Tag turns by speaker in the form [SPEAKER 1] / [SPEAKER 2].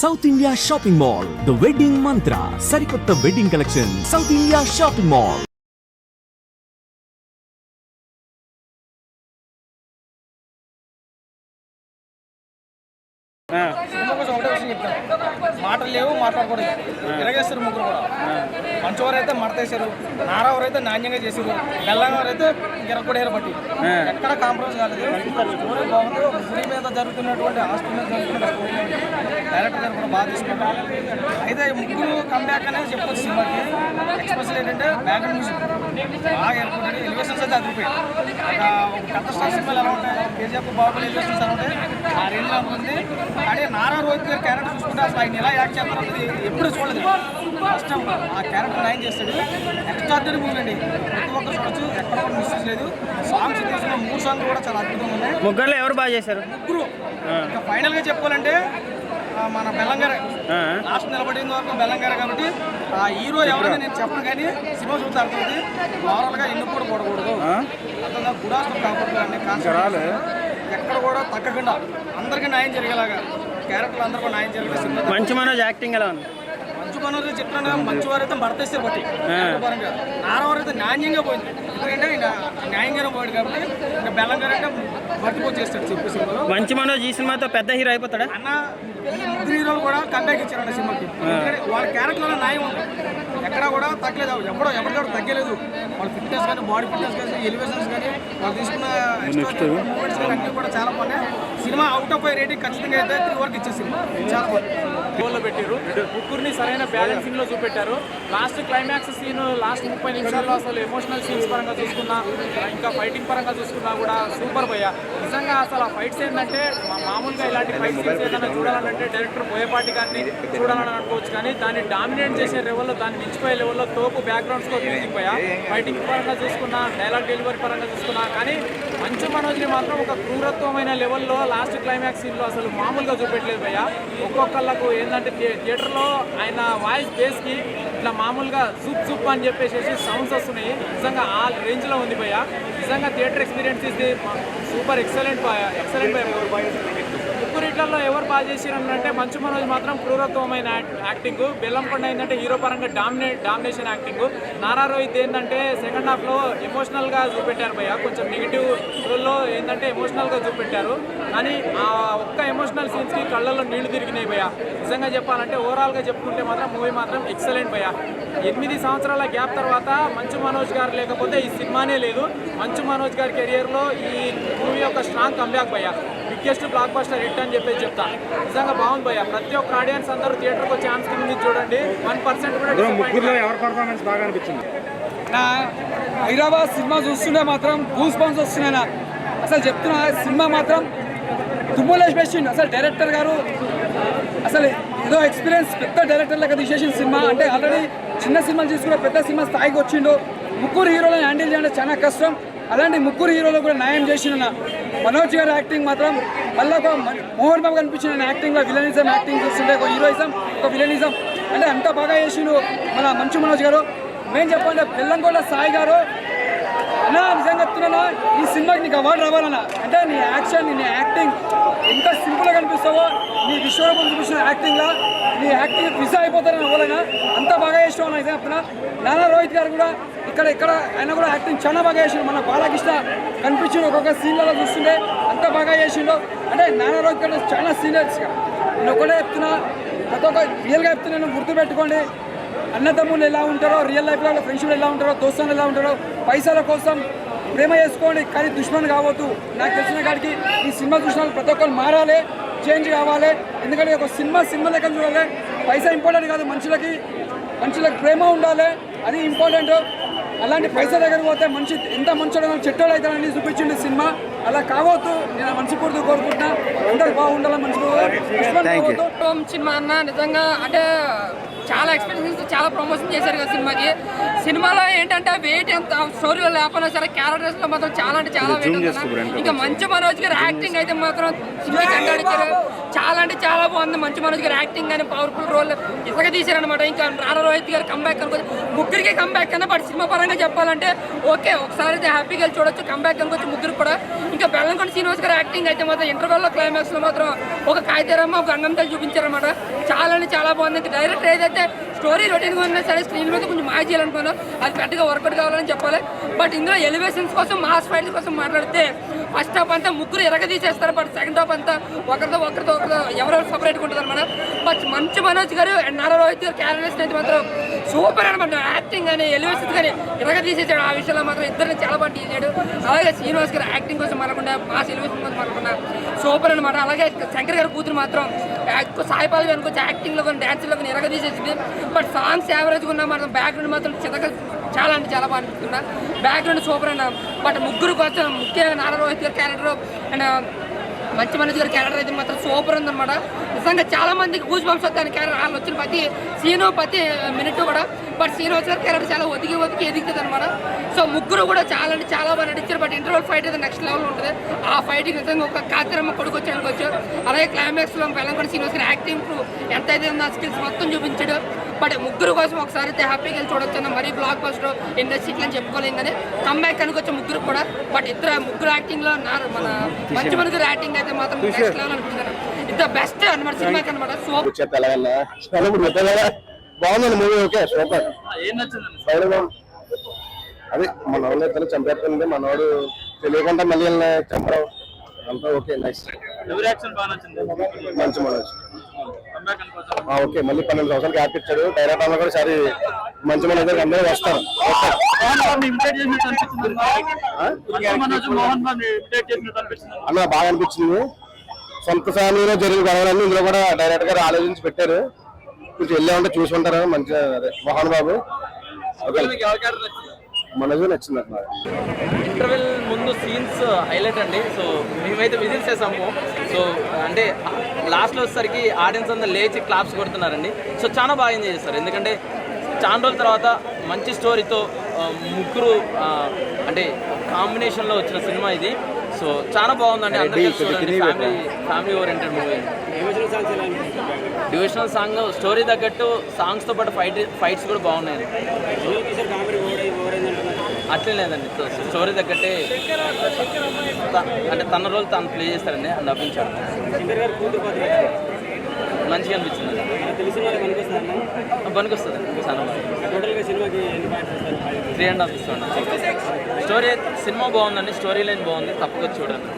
[SPEAKER 1] South India shopping mall the wedding Mantra సరికొత్త wedding collection South India shopping mall
[SPEAKER 2] మాటలు లేవు మాట్లాడకూడదు. ఎలాగేస్తారు ముగ్గురు కూడా. మంచివారు అయితే మడతేశారు నారావారు అయితే నాణ్యంగా చేశారు బెల్లంగారు అయితే గిరకొడేరు బట్టి ఎక్కడ కాంప్రమైజ్ కాలేదు. బాగుంది గుడి మీద జరుగుతున్నటువంటి హాస్టల్ మీద జరుగుతున్న స్టోరీ డైరెక్టర్ గారు కూడా బాగా అయితే ముగ్గురు కంబ్యాక్ అనేది చెప్పొచ్చు సినిమాకి. ఎక్స్పెషల్ ఏంటంటే బ్యాక్గ్రౌండ్ మ్యూజిక్ బాగా ఏర్పడి ఎలివేషన్స్ అయితే అదిరిపోయాయి ఒక పెద్ద స్టార్ సినిమాలు ఎలా ఉంటాయి? కేజీఎఫ్ బాబులు ఎలివేషన్స్ ఎలా ఉంటాయి? ఆ రేంజ్లో ఉంది. కానీ నారా రోహిత్ గారి క్యారెక్టర్ చూసుకుంటే అసలు ఆయన ఎలా యాక్ట్ చేస్తారు అనేది ఎప్పుడు చూడలేదు. ఫస్ట్ ఆ క్యారెక్టర్ నయం చేస్తాడు. ఎక్స్ట్రాడినరీ మూవీ అండి. ప్రతి ఒక్కరు చూడొచ్చు. ఎక్కడ కూడా మిస్టేక్ లేదు సాంగ్స్ తీసుకున్న మూడు సాంగ్లు కూడా చాలా అద్భుతంగా ఉన్నాయి.
[SPEAKER 3] ముగ్గురులో ఎవరు బాగా చేశారు?
[SPEAKER 2] ముగ్గురు. ఇంకా ఫైనల్గా చెప్పుకోవాలంటే ఆ, మన బెల్లంగారే లాస్ట్ నిలబడిన వరకు బెల్లంగారే కాబట్టి ఆ హీరో ఎవరైనా నేను చెప్పను కానీ సినిమా చూస్తే అర్థమవుతుంది ఓవరాల్గా ఎన్నుకు కూడా పడకూడదు అర్థంగా గుడాస్తం కాకూడదు కాన్సెప్ట్ ఎక్కడ కూడా తగ్గకుండా అందరికీ న్యాయం జరిగేలాగా క్యారెక్టర్లు అందరూ కూడా న్యాయం జరిగే సినిమా
[SPEAKER 3] మంచి మనోజ్ యాక్టింగ్ ఎలా ఉంది?
[SPEAKER 2] మంచు మనోజ్ చిత్రంగా మంచి వారైతే భర్తేస్తారు బట్టి. అయితే న్యాయంగా పోయింది. ఎందుకంటే న్యాయంగానే పోయాడు కాబట్టి ఇంకా బెల్లంగారు
[SPEAKER 3] మంచి మనోజ్ ఈ సినిమాతో పెద్ద హీరో అయిపోతాడా?
[SPEAKER 2] అన్న హీరోలు కూడా కంబ్యాక్ ఇచ్చారంట సినిమాకి. వాళ్ళ క్యారెక్టర్లో న్యాయం ఉంది ఎక్కడ కూడా తగ్గలేదు. ఎప్పుడో ఎప్పటికప్పుడు తగ్గలేదు. వాళ్ళ ఫిట్నెస్ కానీ బాడీ ఫిట్నెస్ కానీ ఎలివేషన్స్ కానీ వాళ్ళు తీసుకున్న మూమెంట్స్ కానీ అన్నీ కూడా చాలా బాగున్నాయి. సినిమా అవుట్ ఆఫ్ రేటింగ్ ఖచ్చితంగా అయితే త్రీ వరకు ఇచ్చే సినిమా చాలా బాగుంది.
[SPEAKER 4] గోల్లో పెట్టారు ముగ్గురిని సరైన బ్యాలెన్సింగ్లో చూపెట్టారు. లాస్ట్ క్లైమాక్స్ సీన్ లాస్ట్ ముప్పై నిమిషాల్లో అసలు ఎమోషనల్ సీన్స్ పరంగా చూసుకున్నా ఇంకా ఫైటింగ్ పరంగా చూసుకున్నా కూడా సూపర్ పోయా నిజంగా అసలు ఆ ఫైట్స్ ఏంటంటే మామూలుగా ఇలాంటి ఫైట్ సీన్స్ ఏదైనా చూడాలంటే డైరెక్టర్ బోయపాటి గారిని చూడాలని అనుకోవచ్చు కానీ దాన్ని డామినేట్ చేసే లెవెల్లో దాన్ని మించిపోయే లెవెల్లో తోపు బ్యాక్గ్రౌండ్స్తో మ్యూజిక్ పోయా ఫైటింగ్ పరంగా చూసుకున్నా డైలాగ్ డెలివరీ పరంగా చూసుకున్నా కానీ మంచు మనోజ్ని మాత్రం ఒక క్రూరత్వమైన లెవెల్లో లాస్ట్ క్లైమాక్స్ సీన్లో అసలు మామూలుగా చూపెట్టలేదు భయ్య. ఒక్కొక్కళ్ళకు ఏంటంటే థియేటర్లో ఆయన వాయిస్ బేస్కి ఇట్లా మామూలుగా సూప్ సూప్ అని చెప్పేసి సౌండ్స్ వస్తున్నాయి. నిజంగా ఆ రేంజ్లో ఉంది భయ్య. నిజంగా థియేటర్ ఎక్స్పీరియన్స్ ఇది సూపర్ ఎక్సలెంట్ ఎక్సలెంట్ భయ్య ముగ్గురిట్లలో ఎవరు బాగా చేసిరంటే అంటే మంచు మనోజ్ మాత్రం క్రూరత్వమైన యాక్టింగ్ బెల్లంకొండ ఏంటంటే హీరో పరంగా డామినే డామినేషన్ యాక్టింగ్ నారా రోహిత్ ఏంటంటే సెకండ్ హాఫ్లో ఎమోషనల్గా చూపెట్టారు భయ్య. కొంచెం నెగిటివ్ రోల్లో ఏంటంటే ఎమోషనల్గా చూపెట్టారు. కానీ ఆ ఒక్క ఎమోషనల్ సీన్స్కి కళ్ళల్లో నీళ్ళు తిరిగినాయి భయ్య. నిజంగా చెప్పాలంటే ఓవరాల్గా చెప్పుకుంటే మాత్రం మూవీ మాత్రం ఎక్సలెంట్ భయ్య. ఎనిమిది సంవత్సరాల గ్యాప్ తర్వాత మంచు మనోజ్ గారు లేకపోతే ఈ సినిమానే లేదు. మంచు మనోజ్ గారి కెరియర్లో ఈ మూవీ ఒక స్ట్రాంగ్ కంబ్యాక్ భయ్య. బిగ్గెస్ట్ బ్లాక్ బస్టర్ హిట్ అని చెప్పేసి చెప్తా. నిజంగా బాగుంది భయ్య. ప్రతి ఒక్క ఆడియన్స్ అందరూ థియేటర్కి వచ్చే ఛాన్స్ ఉంది చూడండి. వన్ పర్సెంట్ కూడా disappoint కాదు.
[SPEAKER 3] ఎవరి పర్ఫార్మెన్స్ బాగా అనిపించింది?
[SPEAKER 5] నా హైదరాబాద్ సినిమా చూస్తుంటే మాత్రం గూస్ బంప్స్ వస్తున్నాయి నా. అసలు చెప్తున్నా సినిమా మాత్రం దుమ్ములేసి పెట్టిండు. అసలు డైరెక్టర్ గారు అసలు ఏదో ఎక్స్పీరియన్స్ పెద్ద డైరెక్టర్ లెక్క తీసేసిన సినిమా. అంటే ఆల్రెడీ చిన్న సినిమాలు తీసుకున్న పెద్ద సినిమా స్థాయికి వచ్చిండు. ముగ్గురు హీరోలను హ్యాండిల్ చేయడం చాలా కష్టం. అలాంటి ముగ్గురు హీరోలు కూడా న్యాయం చేసిన నా. మనోజ్ గారి యాక్టింగ్ మాత్రం మళ్ళీ ఒక మోహన్ బాబు కనిపించిన యాక్టింగ్లో విలనిజం యాక్టింగ్ చూస్తుంటే ఒక హీరోయిజం ఒక విలనిజం అంటే అంత బాగా చేసిండు మన మంచు మనోజ్ గారు. మేము చెప్పండి బెల్లంకొండ సాయి గారు నా నిజంగా చెప్తున్నా ఈ సినిమాకి నీకు అవార్డు రావాలన్నా. అంటే నీ యాక్షన్ నీ యాక్టింగ్ ఎంత సింపుల్గా కనిపిస్తావో నీ విశ్వరూపం చూపించిన యాక్టింగ్లా నీ యాక్టింగ్ మిస్ అయిపోతారని అవ్వాలన్నా అంత బాగా చేసావు నిజంగా చెప్తున్నా. నానా రోహిత్ గారు కూడా ఇక్కడ ఇక్కడ ఆయన కూడా యాక్టింగ్ చాలా బాగా చేసిండు. మన బాలకృష్ణ కనిపించిండు ఒక్కొక్క సీన్లలో చూస్తుండే అంత బాగా చేసిండు. అంటే నానా రోహిత్ గారు చాలా సీనియర్స్గా నేను ఒకటే చెప్తున్నా ప్రతి ఒక్క రియల్గా చెప్తున్నాను గుర్తుపెట్టుకోండి. అన్నదమ్ములు ఎలా ఉంటారో రియల్ లైఫ్లో ఫ్రెండ్షిప్ ఎలా ఉంటారో దోస్తులు ఎలా ఉంటారో పైసల కోసం ప్రేమ చేసుకోండి కానీ దుష్మన్ కావద్దు. నాకు తెలిసిన కాడికి ఈ సినిమా చూసిన ప్రతి ఒక్కరు మారాలి చేంజ్ కావాలి. ఎందుకంటే ఒక సినిమా సినిమా లెక్క చూడాలి. పైసా ఇంపార్టెంట్ కాదు మనుషులకి మనుషులకు ప్రేమ ఉండాలి. అది ఇంపార్టెంట్ అలాంటి పైసా దగ్గర పోతే మనిషి ఎంత మంచోడో చెట్టోడు అవుతాడని చూపించింది సినిమా. అలా కావద్దు. నేను మనసు పూర్తి కోరుకుంటున్నా. అందరు కావద్దు.
[SPEAKER 6] ఓం సినిమా అన్న నిజంగా అంటే చాలా ఎక్స్పీరియన్స్ చాలా ప్రమోషన్ చేశారు కదా సినిమాకి. సినిమాలో ఏంటంటే వెయిట్ ఎంత స్టోరీ లేకపోయినా సరే క్యారెక్టర్స్లో మాత్రం చాలా అంటే చాలా వెయిట్ ఇంకా మంచు మనోజ్ గారి యాక్టింగ్ అయితే మాత్రం సినిమా చాలా అంటే చాలా బాగుంది. మంచు మనోజ్ గారి యాక్టింగ్ కానీ పవర్ఫుల్ రోల్ ఇసుక తీశారనమాట ఇంకా రారా రోహిత్ గారు కంబ్యాక్ అనుకోవచ్చు ముగ్గురికి కంబ్యాక్ అన్న బట్ సినిమా పరంగా చెప్పాలంటే ఓకే ఒకసారి అయితే హ్యాపీగా చూడొచ్చు కంబ్యాక్ అనుకోవచ్చు ముగ్గురు కూడా. ఇంకా బెల్లంకొండ శ్రీనివాస్ గారి యాక్టింగ్ అయితే మాత్రం ఇంటర్వెల్లో క్లైమాక్స్లో మాత్రం ఒక కాగితరమ్మ ఒక గంగంతలు చూపించారన్నమాట. చాలా అంటే చాలా బాగుంది. డైరెక్టర్ ఏదైతే స్టోరీ రొటీన్ ఉన్నా సరే స్క్రీన్ మీద కొంచెం మాయ చేయాలనుకున్నాను అది పెద్దగా వర్కౌట్ కావాలని చెప్పాలి. బట్ ఇందులో ఎలివేషన్స్ కోసం మాస్ ఫైల్స్ కోసం మాట్లాడితే ఫస్ట్ హాఫ్ అంతా ముగ్గురు ఎరగదీసేస్తారు బట్ సెకండ్ హాఫ్ అంతా ఒకరితో ఒకరితో ఒకరితో ఎవరెవరు సపరేట్గా ఉంటుంది అనమాట బట్ మంచి మనోజ్ గారు అండ్ నారా రోహిత్ గారు క్యారెక్టర్స్ అయితే మాత్రం సూపర్ అనమాట యాక్టింగ్ కానీ ఎలివేషన్ కానీ ఎరగదీసేసాడు. ఆ విషయంలో మాత్రం ఇద్దరిని చాలా బాగా తీసాడు అలాగే శ్రీనివాస్ గారు యాక్టింగ్ కోసం మనకుండా మాస్ ఎలివేషన్ కోసం మనకుండా సూపర్ అనమాట అలాగే శంకర్ గారి కూతురు మాత్రం ఎక్కువ సాయిపాల్ గారు వచ్చి యాక్టింగ్లో కానీ డ్యాన్స్లో కానీ ఎరగదీసేసింది. బట్ సాంగ్స్ యావరేజ్గా ఉన్న మాత్రం బ్యాక్గ్రౌండ్ మాత్రం చిన్నగా చాలా అంటే చాలా బాగా అనిపిస్తున్నా బ్యాక్గ్రౌండ్ సూపర్ అన్న బట్ ముగ్గురు కోసం ముఖ్యంగా నారా రోహిత్ గారి క్యారెక్టర్ అండ్ మంచి మనిషి గారి క్యారెక్టర్ అయితే మాత్రం సూపర్ ఉందన్నమాట. నిజంగా చాలా మందికి గూజ్ బంప్స్ వస్తాయి క్యారెక్టర్ వాళ్ళు వచ్చిన ప్రతి సీను ప్రతి uh, మినిట్ కూడా. బట్ శ్రీనివాస్ వచ్చిన క్యారెక్టర్ చాలా ఒదిగి ఒదిగి ఎదుగుతుంది అనమాట సో ముగ్గురు కూడా చాలా అంటే చాలా బాగా నటించారు బట్ ఇంటర్వల్ ఫైట్ అయితే నెక్స్ట్ లెవెల్ ఉంటుంది. ఆ ఫైటింగ్ నిజంగా ఒక కాతిరమ్మ కొడుకు వచ్చి అనుకోవచ్చు. అలాగే క్లైమాక్స్లో లో కూడా శ్రీనివాస్ యాక్టింగ్ అయితే ఆ స్కిల్స్ మొత్తం చూపించాడు. బట్ ముగ్గురు కోసం ఒకసారి అయితే హ్యాపీగా వెళ్ళి చూడొచ్చు అన్న మరీ బ్లాక్ బస్టర్ ఇండస్ట్రీకి అని చెప్పుకోలేం కానీ కమ్బ్యాక్ అనుకోవచ్చు ముగ్గురు కూడా బట్ ఇద్దరు ముగ్గురు యాక్టింగ్లో నా మన మంచి మనకి యాక్టింగ్ అయితే మాత్రం నెక్స్ట్ లెవెల్ అనిపిస్తుంది ఇంత బెస్ట్ అనమాట సినిమాకి అనమాట. సూపర్
[SPEAKER 7] వచ్చే తెలంగాణ తెలంగాణ బాగుందండి మూవీ ఓకే సూపర్. అదే మన వాళ్ళు ఇద్దరు చంపేస్తుంది. మనవాడు తెలియకుండా మళ్ళీ చంపడం అంతా ఓకే నెక్స్ట్ మంచి మనోజ్. ఓకే మళ్ళీ పన్నెండు సంవత్సరాలు గ్యాప్ ఇచ్చాడు. డైరెక్ట్ అన్న కూడా సరే మంచి మనోజ్ దగ్గరికి అందరూ వస్తారు. ఆ? అన్న బాగా అనిపించింది. సొంత ఫ్యామిలీలో జరిగిన గొడవలన్నీ ఇందులో కూడా డైరెక్ట్ గారు ఆలోచించి పెట్టారు. కొంచెం వెళ్ళే ఉంటే చూసి ఉంటారు మంచిగా అదే మోహన్ బాబు. ఓకే. మనోజ్ నచ్చింది అన్నమాట
[SPEAKER 8] ఇంటర్వెల్ ముందు సీన్స్ హైలైట్ అండి. సో మేమైతే విజిల్స్ చేసాము సో అంటే లాస్ట్లో వచ్చేసరికి ఆడియన్స్ అంతా లేచి క్లాప్స్ కొడుతున్నారండి. సో చాలా బాగా ఎంజాయ్ చేస్తారు ఎందుకంటే చాలా రోజుల తర్వాత మంచి స్టోరీతో ముగ్గురు అంటే కాంబినేషన్లో వచ్చిన సినిమా ఇది. సో చాలా బాగుందండి. అందరికీ చూడండి. ఫ్యామిలీ ఫ్యామిలీ ఓరియంటెడ్ మూవీ డివిజనల్ సాంగ్ స్టోరీ తగ్గట్టు సాంగ్స్తో పాటు ఫైట్ ఫైట్స్ కూడా బాగున్నాయి అట్లే లేదండి. స్టోరీ తగ్గట్టే అంటే తన రోల్ తను ప్లే చేస్తారండి అని నవ్వించాడు. మంచిగా అనిపించింది. పనికొస్తుంది చాలా త్రీ అండ్ హాఫ్ ఇస్తాను స్టోరీ సినిమా బాగుందండి స్టోరీ లైన్ బాగుంది తప్పకుండా చూడండి